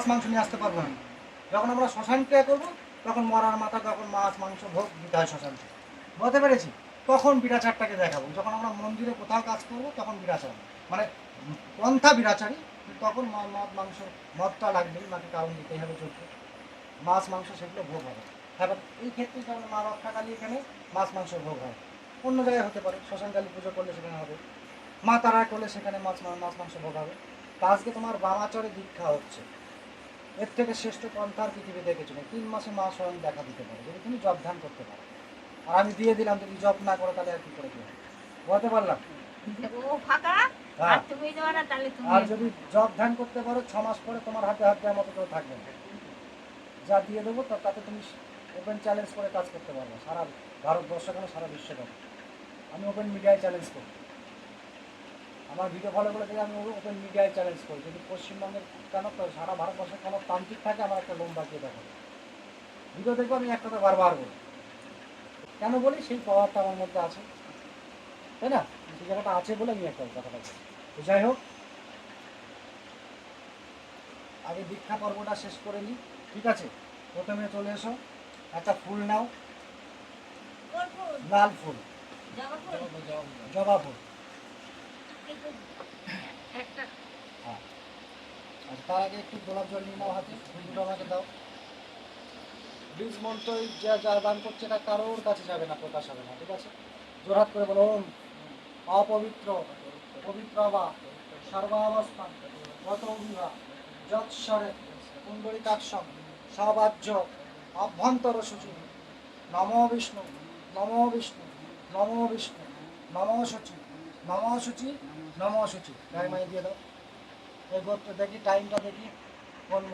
মাছ, মাংস নিয়ে আসতে পারব না। যখন আমরা শ্মশান ক্রিয়া করব, তখন মরার মাথা, তখন মাছ, মাংস, ভোগ দিতে হয় বলতে পেরেছি? তখন বিরাচারটাকে দেখাবো। যখন আমরা মন্দিরে কোথাও কাজ করব, তখন বিরাচার। মানে পন্থা বিরাচারি, তখন মদ মাংস, মদটা লাগবেই, মাকে কারণ দিতেই হবে চলতে মাছ, মাংস সেগুলো ভোগ হবে। তারপর এই ক্ষেত্রে যেমন মা রক্ষা কালী এখানে মাছ, মাংস ভোগ হয়। অন্য জায়গায় হতে পারে, শ্মশান কালী পুজো করলে সেখানে হবে। মা তারা করলে সেখানে মাছ মাছ, মাংস ভোগ হবে। তা আজকে তোমার বামাচরে দীক্ষা হচ্ছে। এর থেকে শ্রেষ্ঠ পন্থার পৃথিবীতে কিছু নেই তিন মাসে মা স্বয়ং দেখা দিতে পারে যদি তুমি জব ধ্যান করতে পারো। আর আমি দিয়ে দিলাম যদি জব না করো তাহলে আর কি করে কি বলতে পারলাম? হ্যাঁ। আর আর যদি জব ধ্যান করতে পারো ছ মাস পরে তোমার হাতে হাত দেওয়ার মতো কেউ থাকবে না। যা দিয়ে দেবো তা- তাতে তুমি ওপেন চ্যালেঞ্জ করে কাজ করতে পারবে সারা ভারতবর্ষ কেন সারা বিশ্ব কেন? আমি ওপেন মিডিয়ায় চ্যালেঞ্জ করি আমার ভিডিও ফলো করে আমি ওপেন মিডিয়ায় চ্যালেঞ্জ করি। যদি পশ্চিমবঙ্গের কেন সারা ভারতবর্ষে কোনো তান্ত্রিক থাকে আমার একটা লোম বাকিয়ে দেখাবে। ভিডিও দেখব আমি একটা কথা বারবার বলি। কেন বলি? সেই পাওয়ারটা আমার মধ্যে আছে। তাই না? সেই জায়গাটা আছে বলে আমি একটা কথাটা বলি তো যাই হোক আগে দীক্ষা পর্বটা শেষ করে নিই। ঠিক আছে? প্রথমে চলে এসো। একটা ফুল নাও? লাল ফুল। জবা ফুল? হ্যাঁ তার আগে একটু গোলাপ জল নিয়ে নাও হাতে আমাকে দাও। বীজ মন্ত্র যা যা দান করছে এটা কারোর কাছে যাবে না, প্রকাশ হবে না, ঠিক আছে? জোরহাত করে বলো, ওম, অপবিত্র পবিত্র বা সর্বাবস্থান গত বিভা যৎসরে, কুণ্ডলিকাক্ষম সবাহ্য অভ্যন্তর সূচি নম বিষ্ণু নম বিষ্ণু নম বিষ্ণু, নম সূচি নম সূচি নম সূচি মাই দিয়ে দাও। এই গোত্র দেখি টাইমটা দেখি। কোন